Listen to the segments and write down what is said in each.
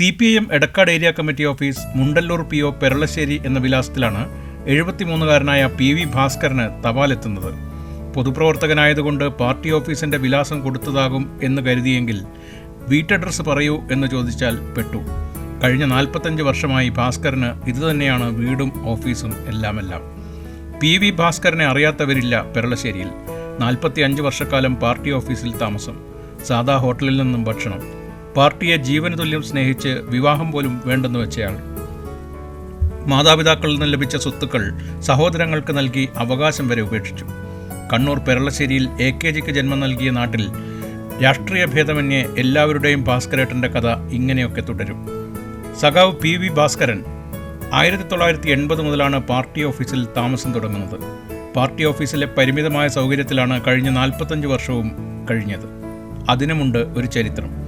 C P I M Edakkad area committee office Mundallur P O Peralassery എന്ന വിലാസത്തിലാണ് എഴുപത്തിമൂന്നുകാരനായ P V ഭാസ്കരന് തപാലെത്തുന്നത്. പൊതുപ്രവർത്തകനായതുകൊണ്ട് പാർട്ടി ഓഫീസിന്റെ വിലാസം കൊടുത്തതാകും എന്ന് കരുതിയെങ്കിൽ വീട്ടഡ്രസ് പറയൂ എന്ന് ചോദിച്ചാൽ പെട്ടു. കഴിഞ്ഞ നാൽപ്പത്തഞ്ച് വർഷമായി ഭാസ്കരന് ഇതുതന്നെയാണ് വീടും ഓഫീസും എല്ലാമെല്ലാം. P V ഭാസ്കരനെ അറിയാത്തവരില്ല പെരളശ്ശേരിയിൽ. നാൽപ്പത്തി അഞ്ച് വർഷക്കാലം പാർട്ടി ഓഫീസിൽ താമസം. സാധാ ഹോട്ടലിൽ നിന്നും ഭക്ഷണം. പാർട്ടിയെ ജീവന തുല്യം സ്നേഹിച്ച് വിവാഹം പോലും വേണ്ടെന്ന് വെച്ചയാൾ. മാതാപിതാക്കളിൽ നിന്ന് ലഭിച്ച സ്വത്തുക്കൾ സഹോദരങ്ങൾക്ക് നൽകി അവകാശം വരെ ഉപേക്ഷിച്ചു. കണ്ണൂർ പെരളശ്ശേരിയിൽ എ കെ ജിക്ക് ജന്മം നൽകിയ നാട്ടിൽ രാഷ്ട്രീയ ഭേദമന്യേ എല്ലാവരുടെയും ഭാസ്കരേട്ടന്റെ കഥ ഇങ്ങനെയൊക്കെ തുടരും. സഖാവ് പി വി ഭാസ്കരൻ ആയിരത്തി തൊള്ളായിരത്തി എൺപത് മുതലാണ് പാർട്ടി ഓഫീസിൽ താമസം തുടങ്ങുന്നത്. പാർട്ടി ഓഫീസിലെ പരിമിതമായ സൗകര്യത്തിലാണ് കഴിഞ്ഞ നാൽപ്പത്തഞ്ച് വർഷവും കഴിഞ്ഞത്. അതിനുമുണ്ട് ഒരു ചരിത്രം.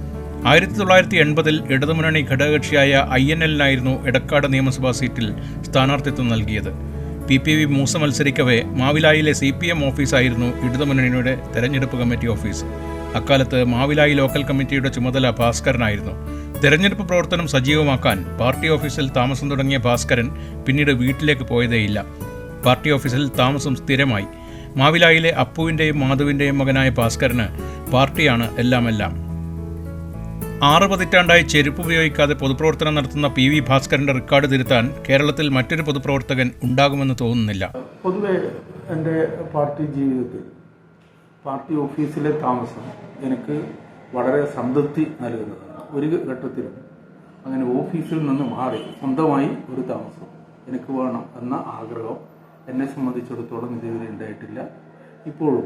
ആയിരത്തി തൊള്ളായിരത്തി എൺപതിൽ ഇടതുമുന്നണി ഘടകകക്ഷിയായ ഐ എൻ എല്ലിനായിരുന്നു എടക്കാട് നിയമസഭാ സീറ്റിൽ സ്ഥാനാർത്ഥിത്വം നൽകിയത്. പി പി വി മൂസ മത്സരിക്കവേ മാവിലായിലെ സി പി എം ഓഫീസായിരുന്നു ഇടതുമുന്നണിയുടെ തെരഞ്ഞെടുപ്പ് കമ്മിറ്റി ഓഫീസ്. അക്കാലത്ത് മാവിലായി ലോക്കൽ കമ്മിറ്റിയുടെ ചുമതല ഭാസ്കരനായിരുന്നു. തെരഞ്ഞെടുപ്പ് പ്രവർത്തനം സജീവമാക്കാൻ പാർട്ടി ഓഫീസിൽ താമസം തുടങ്ങിയ ഭാസ്കരൻ പിന്നീട് വീട്ടിലേക്ക് പോയതേയില്ല. പാർട്ടി ഓഫീസിൽ താമസം സ്ഥിരമായി. മാവിലായിലെ അപ്പുവിന്റെയും മാധുവിന്റെയും മകനായ ഭാസ്കരന് പാർട്ടിയാണ് എല്ലാം എല്ലാം ആറ് പതിറ്റാണ്ടായി ചെരുപ്പ് ഉപയോഗിക്കാതെ പൊതുപ്രവർത്തനം നടത്തുന്ന പി വി ഭാസ്കരന്റെ റെക്കോർഡ് തിരുത്താൻ കേരളത്തിൽ മറ്റൊരു പൊതുപ്രവർത്തകൻ ഉണ്ടാകുമെന്ന് തോന്നുന്നില്ല. പൊതുവെ എന്റെ പാർട്ടി ജീവിതത്തിൽ പാർട്ടി ഓഫീസിലെ താമസം എനിക്ക് വളരെ സംതൃപ്തി നൽകുന്നതാണ്. ഒരു ഘട്ടത്തിലും അങ്ങനെ ഓഫീസിൽ നിന്ന് മാറി സ്വന്തമായി ഒരു താമസം എനിക്ക് വേണം എന്ന ആഗ്രഹം എന്നെ സംബന്ധിച്ചിടത്തോളം ഇതുവരെ ഉണ്ടായിട്ടില്ല. ഇപ്പോഴും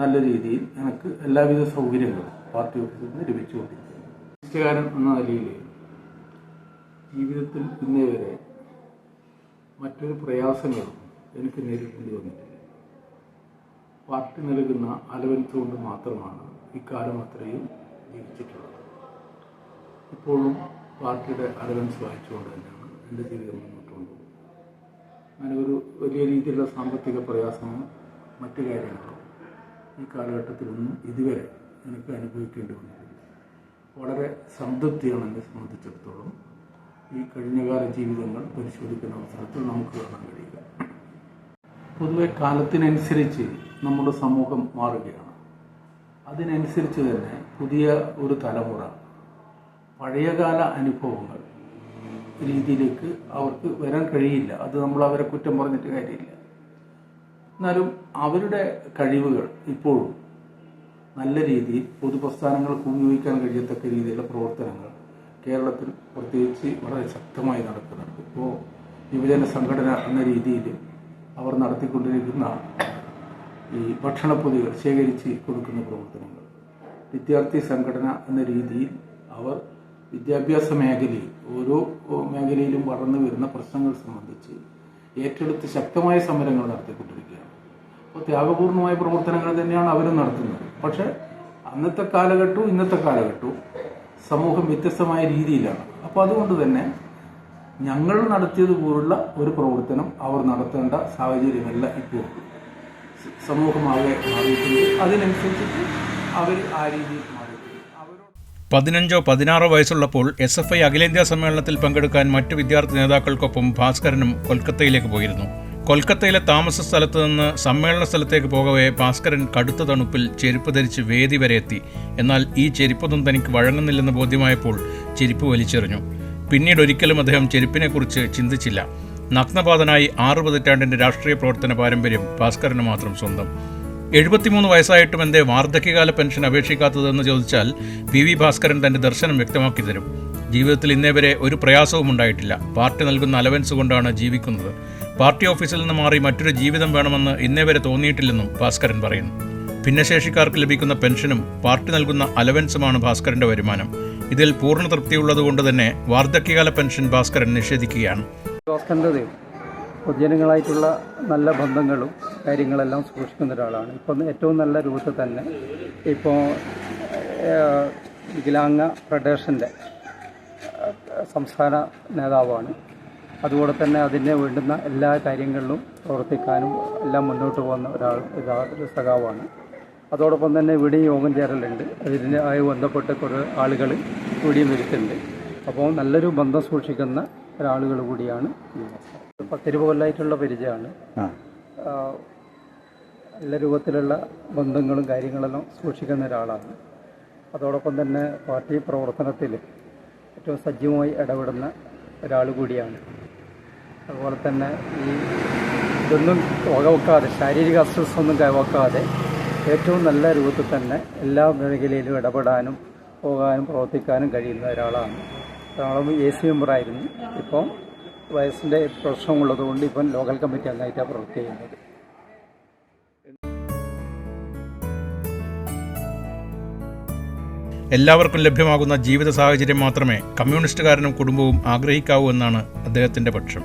നല്ല രീതിയിൽ എനിക്ക് എല്ലാവിധ സൗകര്യങ്ങളും പാർട്ടി ഓഫീസിൽ നിന്ന് ലഭിച്ചുകൊണ്ടിരിക്കുന്നു. രാഷ്ട്രീയക്കാരൻ എന്ന നിലയിൽ ജീവിതത്തിൽ ഇന്നേ വരെ മറ്റൊരു പ്രയാസങ്ങളും എനിക്ക് നേരിടേണ്ടി വന്നിട്ടില്ല. പാർട്ടി നൽകുന്ന അലവൻസ് കൊണ്ട് മാത്രമാണ് ഇക്കാലം അത്രയും ജീവിച്ചിട്ടുള്ളത്. ഇപ്പോഴും പാർട്ടിയുടെ അലവൻസ് വായിച്ചുകൊണ്ട് തന്നെയാണ് എന്റെ ജീവിതം മുന്നോട്ട് കൊണ്ടുപോകുന്നത്. അങ്ങനെ ഒരു വലിയ രീതിയിലുള്ള സാമ്പത്തിക പ്രയാസമോ മറ്റു കാര്യങ്ങളോ ഈ കാലഘട്ടത്തിലൊന്നും ഇതുവരെ എനിക്ക് അനുഭവിക്കേണ്ടി വന്നിട്ടില്ല. വളരെ സംതൃപ്തിയാണ് എന്നെ സംബന്ധിച്ചിടത്തോളം ഈ കഴിഞ്ഞകാല ജീവിതങ്ങൾ പരിശോധിക്കുന്ന അവസരത്തിൽ നമുക്ക് കാണാൻ കഴിയില്ല പൊതുവെ കാലത്തിനനുസരിച്ച് നമ്മുടെ സമൂഹം മാറുകയാണ്. അതിനനുസരിച്ച് തന്നെ പുതിയ ഒരു തലമുറ പഴയകാല അനുഭവങ്ങൾ രീതിയിലേക്ക് അവർക്ക് വരാൻ കഴിയില്ല. അത് നമ്മൾ അവരെ കുറ്റം പറഞ്ഞിട്ട് കാര്യമില്ല. എന്നാലും അവരുടെ കഴിവുകൾ ഇപ്പോഴും നല്ല രീതിയിൽ പൊതുപ്രസ്ഥാനങ്ങൾക്ക് ഉപയോഗിക്കാൻ കഴിയത്തക്ക രീതിയിലുള്ള പ്രവർത്തനങ്ങൾ കേരളത്തിൽ പ്രത്യേകിച്ച് വളരെ ശക്തമായി നടക്കുന്നുണ്ട്. ഇപ്പോൾ യുവജന സംഘടന എന്ന രീതിയിൽ അവർ നടത്തിക്കൊണ്ടിരിക്കുന്ന ഈ ഭക്ഷണപ്പൊതികൾ ശേഖരിച്ച് കൊടുക്കുന്ന പ്രവർത്തനങ്ങൾ. വിദ്യാർത്ഥി സംഘടന എന്ന രീതിയിൽ അവർ വിദ്യാഭ്യാസ മേഖലയിൽ ഓരോ മേഖലയിലും വളർന്നു വരുന്ന പ്രശ്നങ്ങൾ സംബന്ധിച്ച് ഏറ്റെടുത്ത് ശക്തമായ സമരങ്ങൾ നടത്തിക്കൊണ്ടിരിക്കുകയാണ്. അപ്പോൾ ത്യാഗപൂർണമായ പ്രവർത്തനങ്ങൾ തന്നെയാണ് അവരും നടത്തുന്നത്. പക്ഷെ അന്നത്തെ കാലഘട്ടവും ഇന്നത്തെ കാലഘട്ടവും സമൂഹം വ്യത്യസ്തമായ രീതിയിലാണ്. അപ്പോൾ അതുകൊണ്ട് തന്നെ ഞങ്ങൾ നടത്തിയതുപോലുള്ള ഒരു പ്രവർത്തനം അവർ നടത്തേണ്ട സാഹചര്യമല്ല ഇപ്പോൾ. സമൂഹമാകെ മാറിയിട്ടുണ്ട്. അതിനനുസരിച്ചിട്ട് അവർ ആ രീതിയിൽ പതിനഞ്ചോ പതിനാറോ വയസ്സുള്ളപ്പോൾ എസ് എഫ് ഐ അഖിലേന്ത്യാ സമ്മേളനത്തിൽ പങ്കെടുക്കാൻ മറ്റു വിദ്യാർത്ഥി നേതാക്കൾക്കൊപ്പം ഭാസ്കരനും കൊൽക്കത്തയിലേക്ക് പോയിരുന്നു. കൊൽക്കത്തയിലെ താമസ സ്ഥലത്ത് നിന്ന് സമ്മേളന സ്ഥലത്തേക്ക് പോകവേ ഭാസ്കരൻ കടുത്ത തണുപ്പിൽ ചെരുപ്പ് ധരിച്ച് വേദി വരെ എത്തി. എന്നാൽ ഈ ചെരുപ്പൊന്നും തനിക്ക് വഴങ്ങുന്നില്ലെന്ന് ബോധ്യമായപ്പോൾ ചെരുപ്പ് വലിച്ചെറിഞ്ഞു. പിന്നീട് ഒരിക്കലും അദ്ദേഹം ചെരുപ്പിനെക്കുറിച്ച് ചിന്തിച്ചില്ല. നഗ്നപാതനായി ആറു പതിറ്റാണ്ടിന്റെ രാഷ്ട്രീയ പ്രവർത്തന പാരമ്പര്യം ഭാസ്കരന് മാത്രം സ്വന്തം. എഴുപത്തിമൂന്ന് വയസ്സായിട്ടും എന്തേ വാർദ്ധക്യകാല പെൻഷൻ അപേക്ഷിക്കാത്തതെന്ന് ചോദിച്ചാൽ പി വി ഭാസ്കരൻ തന്റെ ദർശനം വ്യക്തമാക്കി തരും. ജീവിതത്തിൽ ഇന്നേ വരെ ഒരു പ്രയാസവും ഉണ്ടായിട്ടില്ല. പാർട്ടി നൽകുന്ന അലവൻസ് കൊണ്ടാണ് ജീവിക്കുന്നത്. പാർട്ടി ഓഫീസിൽ നിന്ന് മാറി മറ്റൊരു ജീവിതം വേണമെന്ന് ഇന്നേ വരെ തോന്നിയിട്ടില്ലെന്നും ഭാസ്കരൻ പറയുന്നു. ഭിന്നശേഷിക്കാർക്ക് ലഭിക്കുന്ന പെൻഷനും പാർട്ടി നൽകുന്ന അലവൻസുമാണ് ഭാസ്കരന്റെ വരുമാനം. ഇതിൽ പൂർണ തൃപ്തിയുള്ളതുകൊണ്ട് തന്നെ വാർദ്ധക്യകാല പെൻഷൻ ഭാസ്കരൻ നിഷേധിക്കുകയാണ്. പൊതുജനങ്ങളായിട്ടുള്ള നല്ല ബന്ധങ്ങളും കാര്യങ്ങളെല്ലാം സൂക്ഷിക്കുന്ന ഒരാളാണ്. ഇപ്പം ഏറ്റവും നല്ല രൂപത്തിൽ തന്നെ ഇപ്പോൾ വികലാംഗ ഫെഡറേഷന്റെ സംസ്ഥാന നേതാവാണ് അതുപോലെ തന്നെ അതിന് വേണ്ടുന്ന എല്ലാ കാര്യങ്ങളിലും പ്രവർത്തിക്കാനും എല്ലാം മുന്നോട്ട് പോകുന്ന ഒരാൾ ഒരു സഖാവാണ്. അതോടൊപ്പം തന്നെ ഇവിടെയും യോഗം ചേരലുണ്ട്. അതിനായി ബന്ധപ്പെട്ട് കുറേ ആളുകൾ ഇവിടെയും വരുത്തുന്നുണ്ട് അപ്പോൾ നല്ലൊരു ബന്ധം സൂക്ഷിക്കുന്ന ഒരാളുകൾ കൂടിയാണ്. പത്തിരുപത് കൊല്ലമായിട്ടുള്ള പരിചയമാണ്. എല്ലാ രൂപത്തിലുള്ള ബന്ധങ്ങളും കാര്യങ്ങളെല്ലാം സൂക്ഷിക്കുന്ന ഒരാളാണ്. അതോടൊപ്പം തന്നെ പാർട്ടി പ്രവർത്തനത്തിൽ ഏറ്റവും സജീവമായി ഇടപെടുന്ന ഒരാൾ കൂടിയാണ് അതുപോലെ തന്നെ ഈ ഇതൊന്നും വകവെക്കാതെ ശാരീരിക അസ്വസ്ഥൊന്നും കൈവക്കാതെ ഏറ്റവും നല്ല രൂപത്തിൽ തന്നെ എല്ലാ മേഖലയിലും ഇടപെടാനും പോകാനും പ്രവർത്തിക്കാനും കഴിയുന്ന ഒരാളാണ്. ഒരാളും എ സി മെമ്പറായിരുന്നു ഇപ്പം വയസ്സിന്റെ പ്രശ്നമുള്ളതുകൊണ്ട് ഇപ്പം ലോക്കൽ കമ്മിറ്റി അംഗമായിട്ടാണ് പ്രവർത്തി ചെയ്യുന്നത്. എല്ലാവർക്കും ലഭ്യമാകുന്ന ജീവിത സാഹചര്യം മാത്രമേ കമ്മ്യൂണിസ്റ്റുകാരനും കുടുംബവും ആഗ്രഹിക്കാവൂ എന്നാണ് അദ്ദേഹത്തിന്റെ പക്ഷം.